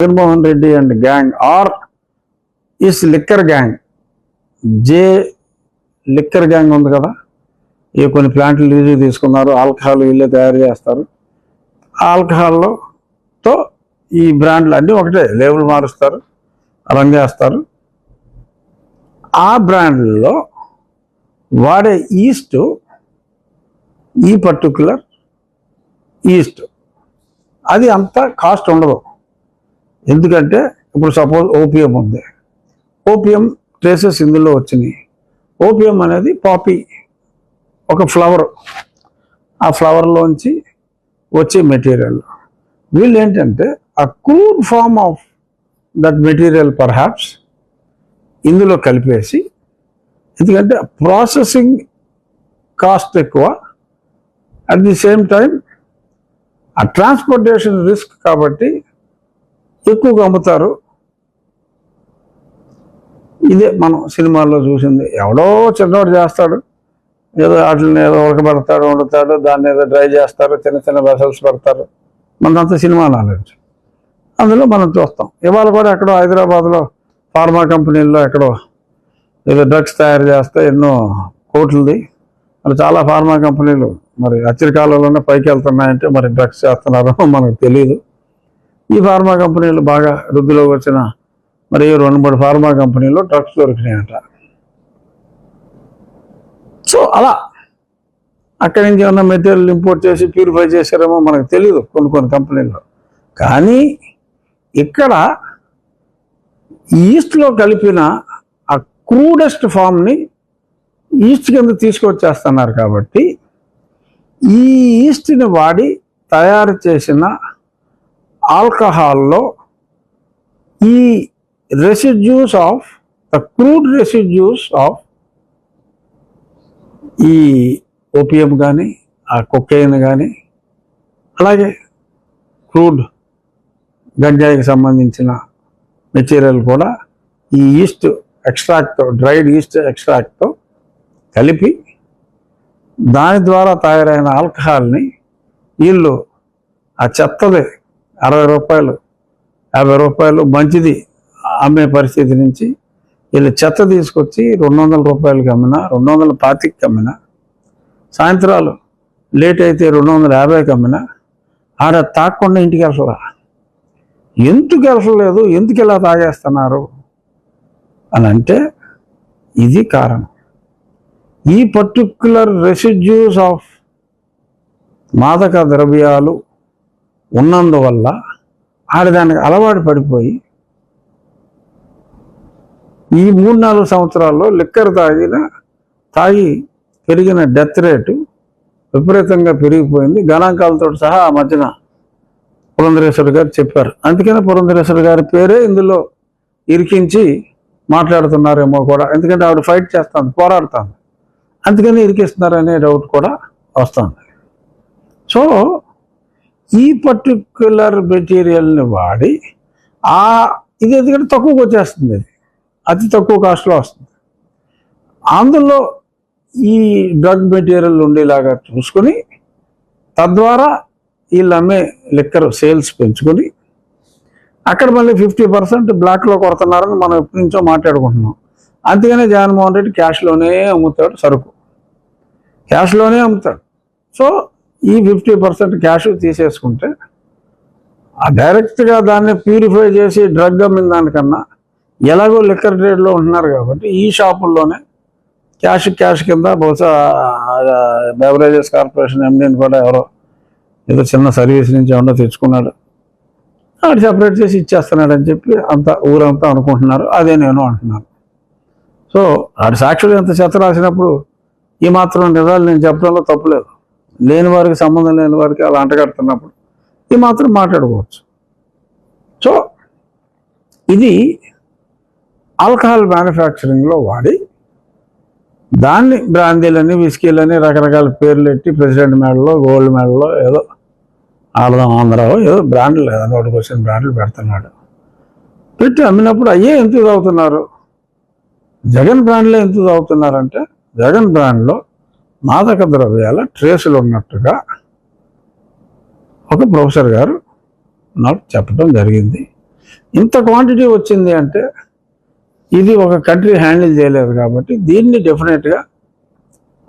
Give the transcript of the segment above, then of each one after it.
Jaganmohan Reddy and gang are is liquor gang. J liquor gang ఉంది కదా. ఈ కొన్ని ప్లాంట్లు లీజు తీసుకున్నారు. ఆల్కహాల్ వీళ్ళే తయారు చేస్తారు. ఆల్కహాల్తో ఈ బ్రాండ్లు అన్నీ ఒకటే లేబుల్ మారుస్తారు రంగేస్తారు ఆ బ్రాండ్లో వాడే ఈస్ట్ ఈ పర్టికులర్ ఈస్ట్. అది అంత కాస్ట్ ఉండదు. ఎందుకంటే ఇప్పుడు సపోజ్ ఓపియం ఉంది. ఓపియం ట్రేసెస్ ఇందులో వచ్చినాయి. ఓపియం అనేది పాపీ ఒక ఫ్లవర్ ఆ ఫ్లవర్లోంచి వచ్చే మెటీరియల్ వీళ్ళు ఏంటంటే ఆ crude form of that material perhaps ఇందులో కలిపేసి ఎందుకంటే ప్రాసెసింగ్ కాస్ట్ ఎక్కువ. అట్ ది సేమ్ టైం ఆ ట్రాన్స్పోర్టేషన్ రిస్క్ కాబట్టి ఎక్కువగా అమ్ముతారు. ఇదే మనం సినిమాల్లో చూసింది. ఎవడో చిన్నవాడు చేస్తాడు. ఏదో వాటిని ఏదో ఉడకబెడతాడు వండుతాడు దాన్ని ఏదో డ్రై చేస్తారు చిన్న చిన్న వెసల్స్ పెడతారు. మనంతా సినిమా నాలెడ్జ్ అందులో మనం చూస్తాం. ఇవాళ కూడా ఎక్కడో హైదరాబాద్లో ఫార్మా కంపెనీల్లో ఎక్కడో ఏదో డ్రగ్స్ తయారు చేస్తే ఎన్నో కోట్లది. మరి చాలా ఫార్మా కంపెనీలు మరి అచ్చరికాలంలోనే పైకి వెళ్తున్నాయంటే మరి డ్రగ్స్ చేస్తున్నారో మనకు తెలియదు ఈ ఫార్మా కంపెనీలు బాగా వృద్ధిలో వచ్చిన మరి రెండు మూడు ఫార్మా కంపెనీలు డ్రగ్స్ దొరికినాయంట. సో అలా అక్కడి నుంచి ఏమన్నా మెటీరియల్ ఇంపోర్ట్ చేసి ప్యూరిఫై చేశారేమో మనకు తెలియదు కొన్ని కొన్ని కంపెనీల్లో. కానీ ఇక్కడ ఈస్ట్లో కలిపిన ఆ క్రూడెస్ట్ ఫామ్ని ఈస్ట్ కింద తీసుకొచ్చేస్తున్నారు కాబట్టి ఈ ఈస్ట్ని వాడి తయారు చేసిన ఆల్కహాల్లో ఈ residues of the crude residues of ఈ ఓపియం కానీ ఆ కొకెయిన్ కానీ అలాగే క్రూడ్ గంజాయికి సంబంధించిన మెటీరియల్ కూడా ఈ ఈస్ట్ ఎక్స్ట్రాక్ట్తో డ్రైడ్ ఈస్ట్ ఎక్స్ట్రాక్ట్తో కలిపి దాని ద్వారా తయారైన ఆల్కహాల్ని వీళ్ళు ఆ చెత్తది అరవై రూపాయలు యాభై రూపాయలు మంచిది అమ్మే పరిస్థితి నుంచి వీళ్ళు చెత్త తీసుకొచ్చి రెండు వందల రూపాయలకి అమ్మినా రెండు వందల పాతికి అమ్మినా సాయంత్రాలు లేట్ అయితే రెండు వందల యాభైకి అమ్మినా ఆడ తాకుండా ఇంటికి వెళ్ళరా? ఎందుకు వెళ్ళలేదు? ఎందుకు ఇలా తాగేస్తున్నారు? అని అంటే ఇది కారణం. ఈ పర్టిక్యులర్ రెసిడ్యూస్ ఆఫ్ మాదక ద్రవ్యాలు ఉన్నందువల్ల ఆడ దానికి అలవాటు పడిపోయి ఈ మూడు నాలుగు సంవత్సరాల్లో లిక్కర్ తాగిన తాగి పెరిగిన డెత్ రేటు విపరీతంగా పెరిగిపోయింది. గణాంకాలతో సహా ఆ మధ్యన పురంధరేశ్వరి గారు చెప్పారు. అందుకనే పురంధరేశ్వరి గారి పేరే ఇందులో ఇరికించి మాట్లాడుతున్నారేమో కూడా. ఎందుకంటే ఆవిడ ఫైట్ చేస్తుంది పోరాడుతుంది. అందుకని ఇరికిస్తున్నారనే డౌట్ కూడా వస్తుంది. సో ఈ పర్టిక్యులర్ మెటీరియల్ని వాడి ఆ ఇది ఎందుకంటే తక్కువకి వచ్చేస్తుంది ఇది అతి తక్కువ కాస్ట్లో వస్తుంది. అందులో ఈ డ్రగ్ మెటీరియల్ ఉండేలాగా చూసుకొని తద్వారా వీళ్ళు అమ్మే లిక్కర్ సేల్స్ పెంచుకొని అక్కడ మళ్ళీ ఫిఫ్టీ పర్సెంట్ బ్లాక్లో కొడుతున్నారని మనం ఎప్పటి నుంచో మాట్లాడుకుంటున్నాం. అందుకనే జగన్మోహన్ రెడ్డి క్యాష్లోనే అమ్ముతాడు సరుకు. క్యాష్లోనే అమ్ముతాడు. సో ఈ ఫిఫ్టీ పర్సెంట్ క్యాష్ తీసేసుకుంటే ఆ డైరెక్ట్గా దాన్ని ప్యూరిఫై చేసి డ్రగ్ అమ్మిన దానికన్నా ఎలాగో లిక్కర్ ట్రేడ్లో ఉంటున్నారు కాబట్టి ఈ షాపుల్లోనే క్యాష్ క్యాష్ కింద బహుశా బెవరేజెస్ కార్పొరేషన్ ఎండీని కూడా ఎవరో ఏదో చిన్న సర్వీస్ నుంచి ఏమన్నా తెచ్చుకున్నాడు. ఆడు సెపరేట్ చేసి ఇచ్చేస్తున్నాడు అని చెప్పి అంత ఊరంతా అనుకుంటున్నారు. అదే నేను అంటున్నాను. సో ఆడు సాక్షులు ఎంత చెత్త రాసినప్పుడు ఈ మాత్రం నిజాలు నేను చెప్పడంలో తప్పులేదు లేని వారికి సంబంధం లేని వారికి అలా అంటగడుతున్నప్పుడు ఈ మాత్రం మాట్లాడుకోవచ్చు. సో ఇది ఆల్కహాల్ మ్యానుఫ్యాక్చరింగ్లో వాడి దాన్ని బ్రాందీలని విస్కీలని రకరకాల పేర్లు పెట్టి ప్రెసిడెంట్ మెడలో గోల్డ్ మెడలో ఏదో ఆడదాం ఆంధ్ర ఏదో బ్రాండ్లు లేదా. నోటికి వచ్చిన బ్రాండ్లు పెడుతున్నాడు. పెట్టి అమ్మినప్పుడు అయ్యే ఎంత తాగుతున్నారు జగన్ బ్రాండ్లో ఎంత తాగుతున్నారంటే జగన్ బ్రాండ్లో మాదక ద్రవ్యాల ట్రేసులు ఉన్నట్టుగా ఒక ప్రొఫెసర్ గారు నాకు చెప్పడం జరిగింది. ఇంత క్వాంటిటీ వచ్చింది అంటే ఇది ఒక కంట్రీ హ్యాండిల్ చేయలేదు కాబట్టి దీన్ని డెఫినెట్గా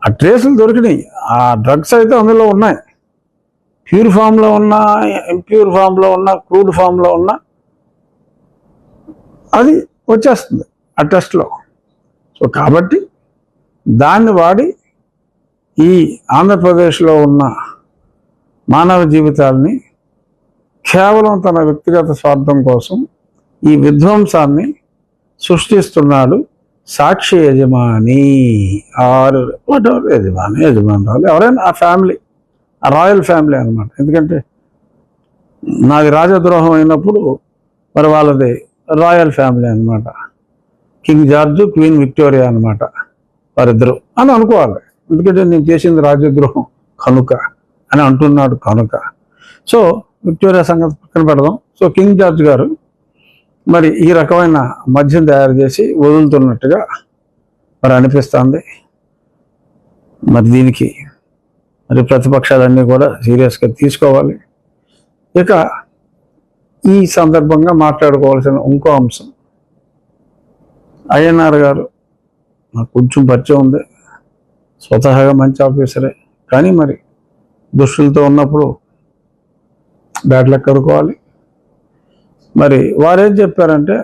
ఆ ట్రేసులు దొరికినాయి. ఆ డ్రగ్స్ అయితే అందులో ఉన్నాయి. ప్యూర్ ఫామ్లో ఉన్నా ఇంప్యూర్ ఫామ్లో ఉన్నా క్రూడ్ ఫామ్లో ఉన్నా అది వచ్చేస్తుంది ఆ టెస్ట్లో. సో కాబట్టి దాన్ని వాడి ఈ ఆంధ్రప్రదేశ్లో ఉన్న మానవ జీవితాల్ని కేవలం తన వ్యక్తిగత స్వార్థం కోసం ఈ విధ్వంసాన్ని సృష్టిస్తున్నాడు సాక్షి యజమాని ఆర్ వాట్ ఎవర్ యజమాని యజమానురాలు ఎవరైనా ఆ ఫ్యామిలీ ఆ రాయల్ ఫ్యామిలీ అనమాట ఎందుకంటే నాది రాజద్రోహం అయినప్పుడు మరి వాళ్ళది రాయల్ ఫ్యామిలీ అనమాట కింగ్ జార్జ్ క్వీన్ విక్టోరియా అనమాట వారిద్దరు అని అనుకోవాలి. ఎందుకంటే నేను చేసింది రాజద్రోహం కనుక అని అంటున్నాడు కనుక. సో విక్టోరియా సంగతి పక్కన పెడదాం. సో కింగ్ జార్జ్ గారు మరి ఈ రకమైన మద్యం తయారు చేసి వదులుతున్నట్టుగా మరి అనిపిస్తుంది. మరి దీనికి మరి ప్రతిపక్షాలన్నీ కూడా సీరియస్గా తీసుకోవాలి. ఇక ఈ సందర్భంగా మాట్లాడుకోవాల్సిన ఇంకో అంశం. అయ్యనార్ గారు నాకు కొంచెం పరిచయం ఉంది. స్వతహాగా మంచి ఆఫీసరే. కానీ మరి దుష్టులతో ఉన్నప్పుడు బ్యాడ్ లక్ కడుకోవాలి మరి వారేం చెప్పారంటే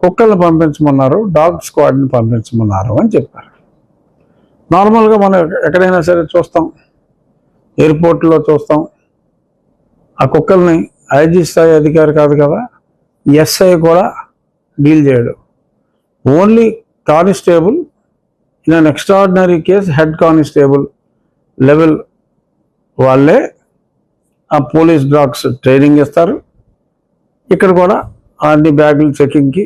కుక్కల్ని పంపించమన్నారు డాగ్ స్క్వాడ్ని పంపించమన్నారు అని చెప్పారు. నార్మల్గా మనం ఎక్కడైనా సరే చూస్తాం. ఎయిర్పోర్ట్లో చూస్తాం. ఆ కుక్కల్ని ఐజీ స్థాయి అధికారి కాదు కదా ఎస్ఐ కూడా డీల్ చేయడు. Only constable in an extraordinary case head constable level వాళ్ళే ఆ పోలీస్ డాగ్స్ ట్రైనింగ్ ఇస్తారు ఇక్కడ కూడా అన్ని బ్యాగులు చెకింగ్కి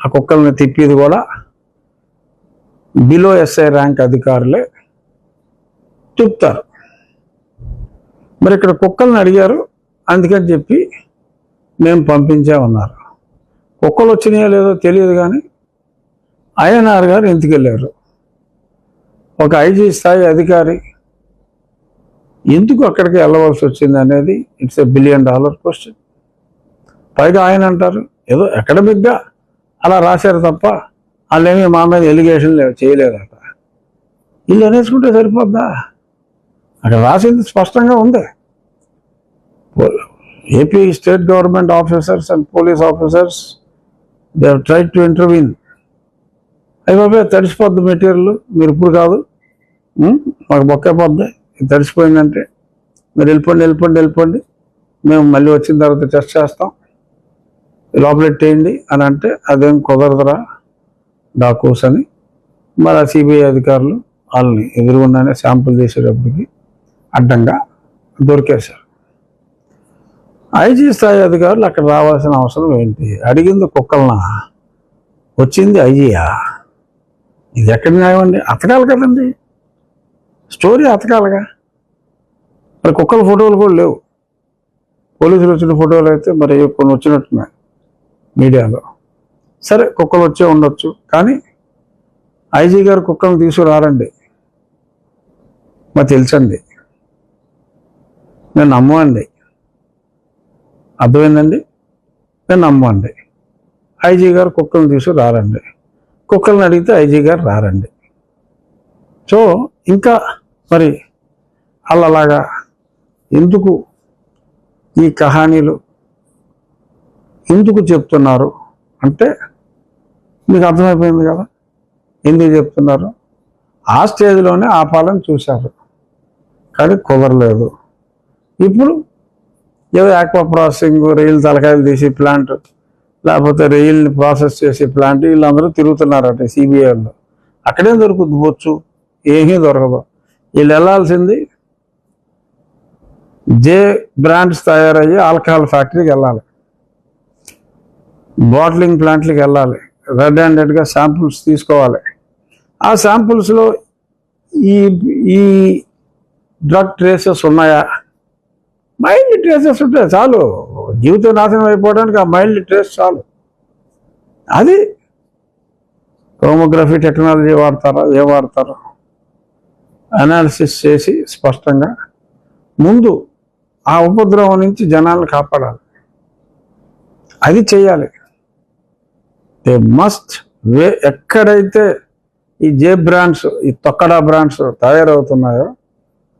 ఆ కుక్కల్ని తిప్పేది కూడా బిలో ఎస్ఐ ర్యాంక్ అధికారులే తిప్పుతారు. మరి ఇక్కడ కుక్కల్ని అడిగారు అందుకని చెప్పి మేము పంపించామన్నారు కుక్కలు వచ్చినాయో లేదో తెలియదు కానీ ఐఎన్ఆర్ గారు ఎందుకు వెళ్ళారు ఒక ఐజీ స్థాయి అధికారి ఎందుకు అక్కడికి వెళ్ళవలసి వచ్చింది అనేది it's a billion dollar question పైగా ఆయన అంటారు ఏదో అకాడమిక్గా అలా రాశారు తప్ప వాళ్ళేమీ మా మీద ఎలిగేషన్ చేయలేదట. వీళ్ళు అనేసుకుంటే సరిపోద్దా? అక్కడ రాసింది స్పష్టంగా ఉంది. AP state government officers and police officers they try to intervene అయ్యి తడిసిపోద్ది మెటీరియల్ మీరు ఇప్పుడు కాదు. మాకు బొక్కపోద్ది ఇది తడిసిపోయిందంటే మీరు వెళ్ళిపోండి వెళ్ళిపోండి వెళ్ళిపోండి. మేము మళ్ళీ వచ్చిన తర్వాత టెస్ట్ చేస్తాం. లోపల ఎట్టేయండి అని అంటే అదేం కుదరదురా డాకూస్ అని. మరి ఆ సిబిఐ అధికారులు వాళ్ళని ఎదురుగుండానే శాంపుల్ చేసేటప్పటికి అడ్డంగా దొరికేశారు. ఐజీ స్థాయి అధికారులు అక్కడ రావాల్సిన అవసరం ఏంటి? అడిగింది కుక్కలనా? వచ్చింది ఐజీయా? ఇది ఎక్కడ న్యాయం అండి? అతకాలి కదండి. స్టోరీ అతకాలిగా మరి కుక్కల ఫోటోలు కూడా లేవు. పోలీసులు వచ్చిన ఫోటోలు అయితే మరి కొన్ని వచ్చినట్టున్నాయి మీడియాలో. సరే కుక్కలు వచ్చే ఉండొచ్చు. కానీ ఐజీ గారు కుక్కను తీసుకురారండి. మరి తెలుసండి. నేను నమ్మండి అర్థమైందండి? నేను నమ్మండి ఐజీ గారు కుక్కను తీసుకు రారండి కుక్కలను అడిగితే ఐజీ గారు రారండి. సో ఇంకా మరి అలాగా ఎందుకు ఈ కహానీలు ఎందుకు చెప్తున్నారు అంటే మీకు అర్థమైపోయింది కదా? ఎందుకు చెప్తున్నారు? ఆ స్టేజ్లోనే ఆపాలని చూశారు. కానీ కుదరలేదు. ఇప్పుడు ఏదో ఆక్వా ప్రాసెసింగ్ రైలు తలకాయలు తీసి ప్లాంట్ లేకపోతే రైల్ని ప్రాసెస్ చేసే ప్లాంట్ వీళ్ళందరూ తిరుగుతున్నారట సిబిఐలో అక్కడేం దొరుకుద్ది బొచ్చు ఏమీ దొరకదు. వీళ్ళు వెళ్ళాల్సింది జే బ్రాండ్స్ తయారయ్యి ఆల్కహాల్ ఫ్యాక్టరీకి వెళ్ళాలి. బాటిలింగ్ ప్లాంట్లకు వెళ్ళాలి. రెడ్ హ్యాండెడ్గా శాంపుల్స్ తీసుకోవాలి. ఆ శాంపుల్స్లో ఈ ఈ డ్రగ్ ట్రేసెస్ ఉన్నాయా? మైల్డ్ ట్రేసెస్ ఉంటాయి చాలు. జీవితం నాశనం అయిపోవడానికి ఆ మైల్డ్ ట్రేస్ చాలు. అది హోమోగ్రఫీ టెక్నాలజీ వాడతారా? ఏం వాడతారో? అనాలిసిస్ చేసి స్పష్టంగా ముందు ఆ ఉపద్రవం నుంచి జనాలను కాపాడాలి. అది చేయాలి. దే మస్ట్ వే ఎక్కడైతే ఈ జే బ్రాండ్స్ ఈ తొక్కడా బ్రాండ్స్ తయారవుతున్నాయో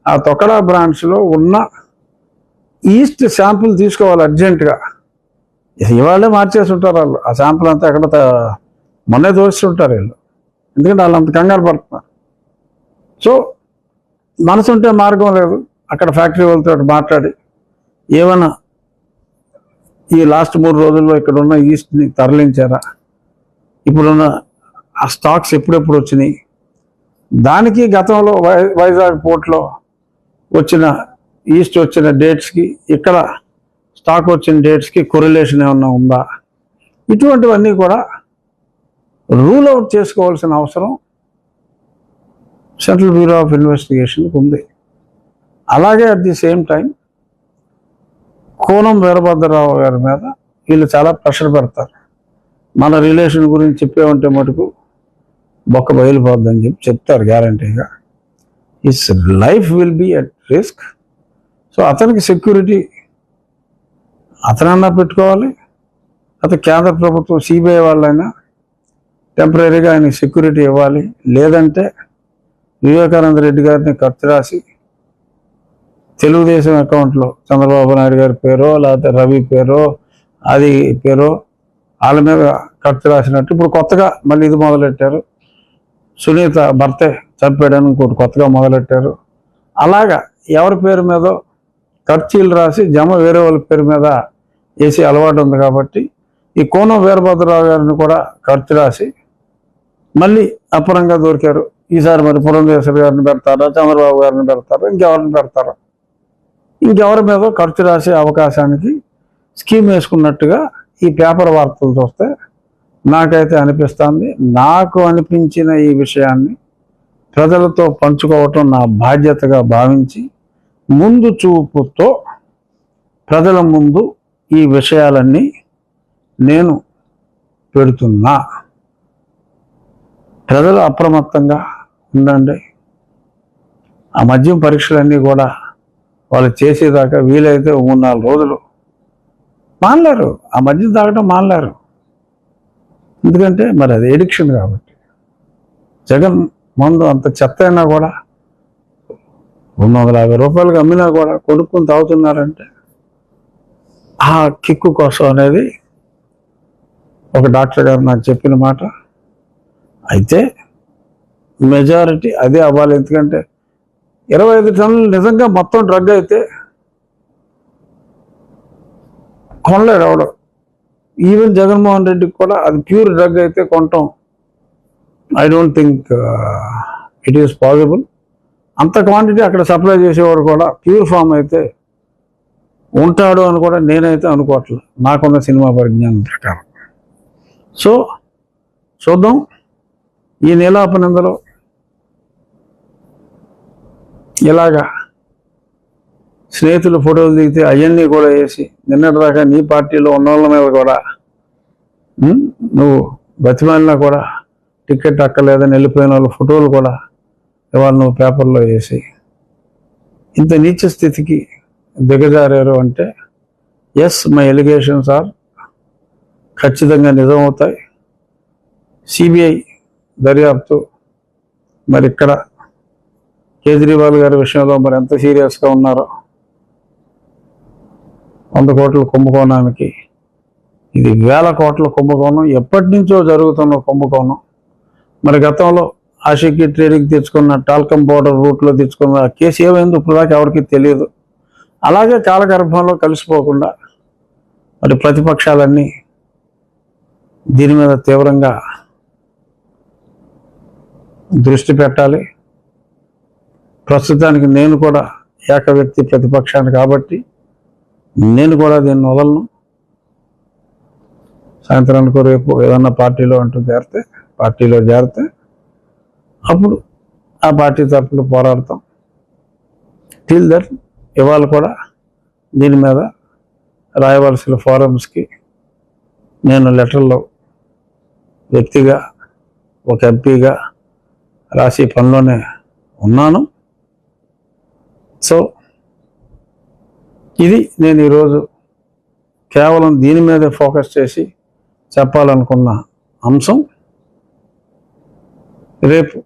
ఆ తొక్కడా బ్రాండ్స్లో ఉన్న ఈస్ట్ శాంపుల్ తీసుకోవాలి అర్జెంటుగా. ఇవాళే మార్చేసి ఉంటారు వాళ్ళు. ఆ శాంపుల్ అంతా ఎక్కడ మొన్నే దోస్తుంటారు వీళ్ళు. ఎందుకంటే వాళ్ళు అంత కంగారు పడుతున్నారు. సో మనసు ఉంటే మార్గం లేదు. అక్కడ ఫ్యాక్టరీ వాళ్ళతో మాట్లాడి ఏమైనా ఈ లాస్ట్ మూడు రోజుల్లో ఇక్కడ ఉన్న ఈస్ట్ని తరలించారా? ఇప్పుడున్న ఆ స్టాక్స్ ఎప్పుడెప్పుడు వచ్చినాయి? దానికి గతంలో వై వైజాగ్ పోర్ట్లో వచ్చిన ఈస్ట్ వచ్చిన డేట్స్కి ఇక్కడ స్టాక్ వచ్చిన డేట్స్కి కొరిలేషన్ ఏమన్నా ఉందా? ఇటువంటివన్నీ కూడా రూల్ అవుట్ చేసుకోవాల్సిన అవసరం సెంట్రల్ బ్యూరో ఆఫ్ ఇన్వెస్టిగేషన్కి ఉంది. అలాగే at the same time Konam Veerabhadrarao గారి మీద వీళ్ళు చాలా ప్రెషర్ పెడతారు. మన రిలేషన్ గురించి చెప్పేమంటే మటుకు బొక్క బయలుపోద్దని చెప్పి చెప్తారు గ్యారంటీగా it's life will be at risk so అతనికి సెక్యూరిటీ అతనన్నా పెట్టుకోవాలి. అతను కేంద్ర ప్రభుత్వం సిబిఐ వాళ్ళైనా టెంపరీగా ఆయన సెక్యూరిటీ ఇవ్వాలి. లేదంటే వివేకానంద రెడ్డి గారిని ఖర్చు రాసి తెలుగుదేశం అకౌంట్లో చంద్రబాబు నాయుడు గారి పేరో లేకపోతే రవి పేరో అది పేరో వాళ్ళ మీద ఖర్చు రాసినట్టు ఇప్పుడు కొత్తగా మళ్ళీ ఇది మొదలెట్టారు. సునీత భర్తే చంపాడని ఇంకోటి కొత్తగా మొదలెట్టారు. అలాగా ఎవరి పేరు మీదో ఖర్చీలు రాసి జమ వేరే వాళ్ళ పేరు మీద వేసి అలవాటు ఉంది కాబట్టి ఈ కోనం వీరభద్రరావు గారిని కూడా ఖర్చు రాసి మళ్ళీ అపరంగా దొరికారు. ఈసారి మరి పురంధేశ్వరి గారిని పెడతారా చంద్రబాబు గారిని పెడతారా ఇంకెవరిని పెడతారా? ఇంకెవరి మీద ఖర్చు రాసే అవకాశానికి స్కీమ్ వేసుకున్నట్టుగా ఈ పేపర్ వార్తలు చూస్తే నాకైతే అనిపిస్తుంది. నాకు అనిపించిన ఈ విషయాన్ని ప్రజలతో పంచుకోవటం నా బాధ్యతగా భావించి ముందు చూపుతో ప్రజల ముందు ఈ విషయాలన్నీ నేను పెడుతున్నా. ప్రజలు అప్రమత్తంగా ఉందండి. ఆ మద్యం పరీక్షలన్నీ కూడా వాళ్ళు చేసేదాకా వీలైతే మూడు నాలుగు రోజులు మానలేరు. ఆ మద్యం తాగడం మానలేరు. ఎందుకంటే మరి అది ఎడిక్షన్ కాబట్టి. జగన్ మందు అంత చెత్త అయినా కూడా రెండు వందల యాభై రూపాయలకు అమ్మినా కూడా కొనుక్కుని తాగుతున్నారంటే ఆ కిక్కు కోసం అనేది ఒక డాక్టర్ గారు నాకు చెప్పిన మాట. అయితే మెజారిటీ అదే అవ్వాలి. ఎందుకంటే ఇరవై ఐదు టన్నులు నిజంగా మొత్తం డ్రగ్ అయితే కొనలేడు ఎవడు ఈవెన్ జగన్మోహన్ రెడ్డికి కూడా అది ప్యూర్ డ్రగ్ అయితే కొనటం I don't think it is possible అంత క్వాంటిటీ అక్కడ సప్లై చేసేవాడు కూడా ప్యూర్ ఫామ్ అయితే ఉంటాడు అని కూడా నేనైతే అనుకోవట్లేదు నాకున్న సినిమా పరిజ్ఞానం ప్రకారం. సో చూద్దాం. ఈ నీలాపనందలో ఇలాగా స్నేహితులు ఫోటోలు దిగితే అవన్నీ కూడా వేసి నిన్నటిదాకా నీ పార్టీలో ఉన్న వాళ్ళ మీద కూడా నువ్వు బతిమాలినా కూడా టికెట్ అక్కర్లేదని వెళ్ళిపోయిన వాళ్ళ ఫోటోలు కూడా ఇవాళ నువ్వు పేపర్లో వేసి ఇంత నీచ స్థితికి దిగజారారు అంటే ఎస్ మై ఎలిగేషన్స్ ఆర్ ఖచ్చితంగా నిజమవుతాయి. సిబిఐ దర్యాప్తు మరి ఇక్కడ కేజ్రీవాల్ గారి విషయంలో మరి ఎంత సీరియస్గా ఉన్నారో. వంద కోట్ల కుంభకోణానికి. ఇది వేల కోట్ల కుంభకోణం. ఎప్పటి నుంచో జరుగుతున్న కుంభకోణం. మరి గతంలో ఆషికి ట్రేడింగ్ తెచ్చుకున్న టాల్కమ్ బోర్డర్ రూట్లో తెచ్చుకున్న కేసు ఏమైంది ఇప్పటిదాకా ఎవరికి తెలియదు. అలాగే కాలగర్భంలో కలిసిపోకుండా మరి ప్రతిపక్షాలన్నీ దీని మీద తీవ్రంగా దృష్టి పెట్టాలి. ప్రస్తుతానికి నేను కూడా ఏక వ్యక్తి ప్రతిపక్షాన్ని కాబట్టి నేను కూడా దీన్ని వదలను. సాయంత్రానికి రేపు ఏదన్నా పార్టీలో అంటూ చేరితే పార్టీలో చేరితే అప్పుడు ఆ పార్టీ తరఫున పోరాడతాం. టిల్ దట్ ఇవాళ కూడా దీని మీద రాయవలసిన ఫారమ్స్కి నేను లెటర్లో వ్యక్తిగా ఒక ఎంపీగా రాసి పనిలోనే ఉన్నాను. సో ఇది నేను ఈరోజు కేవలం దీని మీదే ఫోకస్ చేసి చెప్పాలనుకున్న అంశం. రేపు